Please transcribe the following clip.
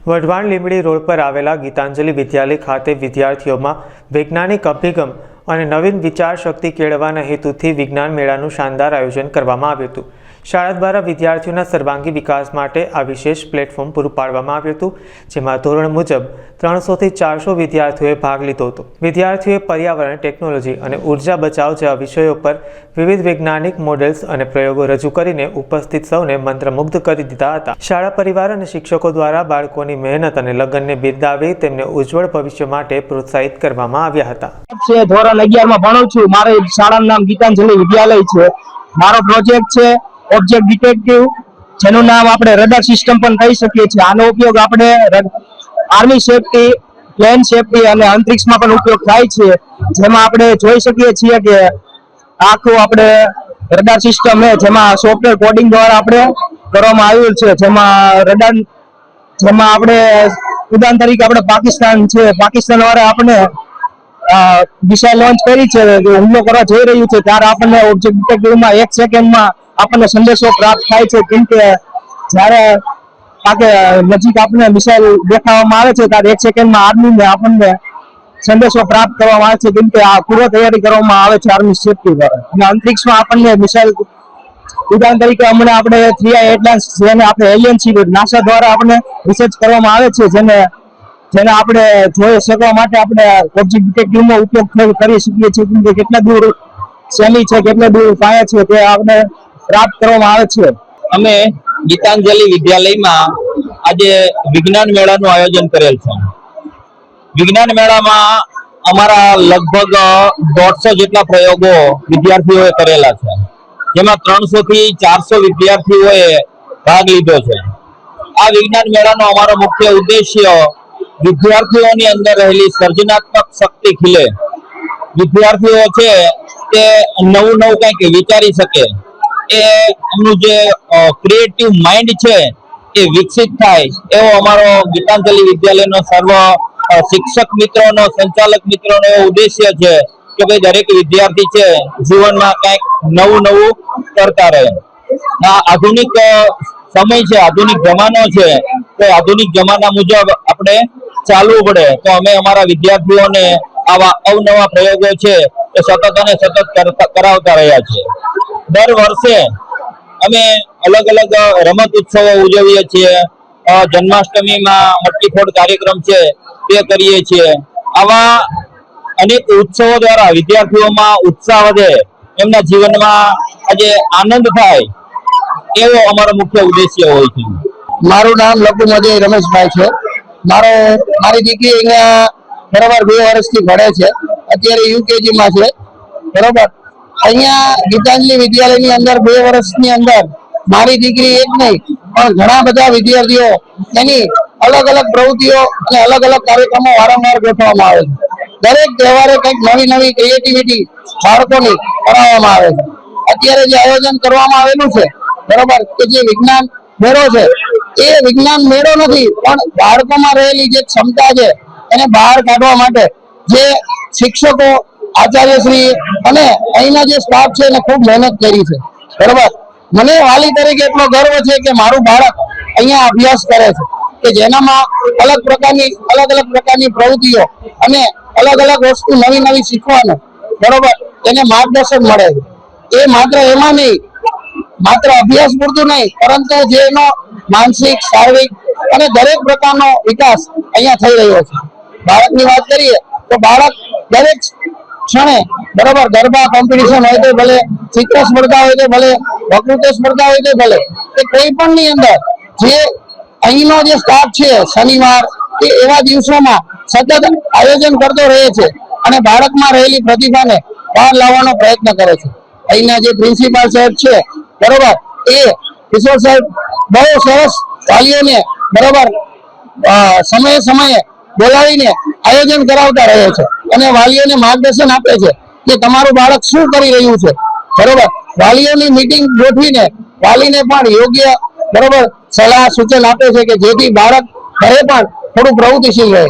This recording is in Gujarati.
વઢવાણ લીંબડી રોડ પર આવેલા ગીતાંજલિ વિદ્યાલય ખાતે વિદ્યાર્થીઓમાં વૈજ્ઞાનિક અભિગમ અને નવીન વિચાર શક્તિ કેળવવાના હેતુથી વિજ્ઞાન મેળાનું શાનદાર આયોજન કરવામાં આવ્યું હતું. શાળા દ્વારા વિદ્યાર્થીઓના સર્વાંગી વિકાસ માટે આ વિશેષ પ્લેટફોર્મ પૂરું પાડવામાં આવ્યું હતું, જેમાં ધોરણ મુજબ ત્રણસોથી ચારસો વિદ્યાર્થીઓએ ભાગ લીધો હતો. વિદ્યાર્થીઓએ પર્યાવરણ, ટેકનોલોજી અને ઊર્જા બચાવ જેવા વિષયો પર વિવિધ વૈજ્ઞાનિક મોડેલ્સ અને પ્રયોગો રજૂ કરીને ઉપસ્થિત સૌને મંત્રમુગ્ધ કરી દીધા હતા. શાળા પરિવાર અને શિક્ષકો દ્વારા બાળકોની મહેનત અને લગ્નને બિરદાવી તેમને ઉજ્જવળ ભવિષ્ય માટે પ્રોત્સાહિત કરવામાં આવ્યા હતા. ધોરણ અગિયારમાં ભણું છું, મારે શાળાનું નામ ગીતાંજલિ વિદ્યાલય છે. મારો પ્રોજેક્ટ છે ઓબ્જેક્ટ ડિટેક્ટિવ જેનું નામ આપણે રડાર સિસ્ટમ પણ કહી શકીએ છીએ. આનો ઉપયોગ આપણે આર્મી સેફટી પ્લેન સેફટી અને અંતરિક્ષમાં પણ ઉપયોગ થાય છે. જેમાં આપણે જોઈ શકીએ છીએ કે આખું આપણે રડાર સિસ્ટમ છે જેમાં સોફ્ટવેર કોડિંગ દ્વારા આપણે કરવામાં આવ્યું છે. જેમાં રડાર જેમાં આપણે ઉદાહરણ તરીકે આપણે પાકિસ્તાન છે. પાકિસ્તાન વાળા આપણે દિશા લોન્ચ કરી છે. હુમલો કરવા જઈ રહ્યું છે. ત્યારે આપણને ઓબ્જેક્ટ ડિટેક્ટિવમાં એક સેકન્ડમાં આપણને સંદેશો પ્રાપ્ત થાય છે કેમ કે જ્યારે નજીક આપણને મિસાઇલ દેખાવામાં આવે છે, ત્યારે એક સેકન્ડમાં આર્મીને આપણને સંદેશો પ્રાપ્ત કરવામાં આવે છે કેમ કે આ પૂર્વ તૈયારી કરવામાં આવે છે આર્મી સેફટી દ્વારા અને અંતરિક્ષમાં આપણને મિસાઇલ ઉદાહરણ તરીકે હમણાં આપણે થ્રી આઈ એટલાસ જેને આપણે એલિયન છીએ નાસા દ્વારા આપણે રિસર્ચ કરવામાં આવે છે, જેને જેને આપણે જોઈ શકવા માટે આપણે ઓબ્જેક્ટ ડિટેક્ટિવનો ઉપયોગ કરી- શકીએ છીએ કે કેટલા દૂર સેમી છે, કેટલા દૂર પાયા છે, તે આપણે પ્રાપ્ત કરવામાં આવે છે. અમે ગીતાંજલિ વિદ્યાલયમાં આજે વિજ્ઞાન મેળાનું આયોજન કરેલ છે. વિજ્ઞાન મેળામાં અમારા લગભગ દોઢસો જેટલા પ્રયોગો વિદ્યાર્થીઓએ કરેલા છે. જેમાં ત્રણસો થી ચારસો વિદ્યાર્થીઓએ ભાગ લીધો છે. આ વિજ્ઞાન મેળાનો અમારો મુખ્ય ઉદ્દેશ્ય વિદ્યાર્થીઓની અંદર રહેલી સર્જનાત્મક શક્તિ ખીલે. વિદ્યાર્થીઓ છે તે નવું નવું કંઈક વિચારી શકે. એ એમનું જે ક્રિએટિવ માઇન્ડ છે, એ વિકસિત થાય. એવો અમારો ગીતાંજલિ વિદ્યાલયનો સર્વ શિક્ષક મિત્રોનો, સંચાલક મિત્રોનો એવો ઉદ્દેશ્ય છે કે ભાઈ દરેક વિદ્યાર્થી છે, જીવનમાં કંઈક નવું નવું કરતા રહે. આ આધુનિક સમય છે, આધુનિક જમાનો છે, તો આધુનિક જમાના મુજબ આપણે ચાલવું પડે. તો અમે અમારા વિદ્યાર્થીઓને આવા અવનવા પ્રયોગો છે, એ સતત અને સતત કરાવતા રહ્યા છીએ. દર વર્ષે અમે અલગ અલગ રમત ઉત્સવો ઉજવીએ છીએ. જન્માષ્ટમીમાં મટકી ફોડ કાર્યક્રમ છે, તે કરીએ છીએ. આવા અનેક ઉત્સવો દ્વારા વિદ્યાર્થીઓમાં ઉત્સાહ વધે, એમના જીવનમાં આજે આનંદ થાય, એવો અમારો મુખ્ય ઉદ્દેશ્ય હોય છે. મારું નામ લકુમતી રમેશભાઈ છે. મારો, મારી દીકરી અહીંયા બરાબર બે વર્ષથી ભણે છે. અત્યારે યુકેજીમાં છે. બરોબર? અહીંયા ગીતાંજલિ વિદ્યાલયની અંદર બે વર્ષની અંદર મારી દીકરી એક નહીં, પણ ઘણા બધા વિદ્યાર્થીઓ એની અલગ અલગ પ્રવૃત્તિઓ અને અલગ અલગ કાર્યક્રમો વારંવાર ગોઠવવામાં આવે છે. દરેક તહેવારે કંઈક નવી નવી ક્રિએટિવિટી બાળકોની કરાવવામાં આવે છે. અત્યારે જે આયોજન કરવામાં આવેલું છે, બરોબર, કે જે વિજ્ઞાન મેળો છે, એ વિજ્ઞાન મેળો નથી, પણ બાળકોમાં રહેલી જે ક્ષમતા છે, એને બહાર કાઢવા માટે જે શિક્ષકો, આચાર્યશ્રી અને અહીંના જે સ્ટાફ છે એને ખૂબ મહેનત કરી છે. બરોબર? મને વાલી તરીકે એટલો ગર્વ છે કે મારું બાળક અહીંયા અભ્યાસ કરે છે. કે જેનામાં અલગ પ્રકારની, અલગ અલગ પ્રકારની પ્રવૃત્તિઓ અને અલગ અલગ વસ્તુ નવી નવી શીખવાનું, બરોબર? એને માર્ગદર્શન મળે છે. એ માત્ર એમાં નહીં, માત્ર અભ્યાસ પૂરતું નહીં, પરંતુ જે એનો માનસિક, શારીરિક અને દરેક પ્રકારનો વિકાસ અહીંયા થઈ રહ્યો છે. બાળકની વાત કરીએ તો બાળક દરેક ક્ષણે બરોબર ગરબા કોમ્પિટિશન હોય તો ભલે ચિત્ર સ્પર્ધા હોય તો ભલે વકૃત્વ સ્પર્ધા હોય તો ભલે કે કોઈ પણ ની અંદર જે અહીંનો જે સ્ટાફ છે શનિવાર કે એવા દિવસોમાં સતત આયોજન કરતો રહે છે અને બાળકમાં રહેલી પ્રતિભાને બહાર લાવવાનો પ્રયત્ન કરે છે. અહીંના જે પ્રિન્સિપાલ સાહેબ છે, બરોબર, એ કિશોર સાહેબ બહુ સરસ વાલીઓને બરોબર સમયે સમયે બોલાવીને આયોજન કરાવતા રહે છે. અને વાલીઓને માર્ગદર્શન આપે છે કે તમારું બાળક શું કરી રહ્યું છે. બરોબર? વાલીઓની મીટિંગ ગોઠવીને વાલીને પણ યોગ્ય, બરોબર, સલાહ સૂચન આપે છે કે જેથી બાળક ઘરે પણ થોડું પ્રવૃત્તિશીલ રહે.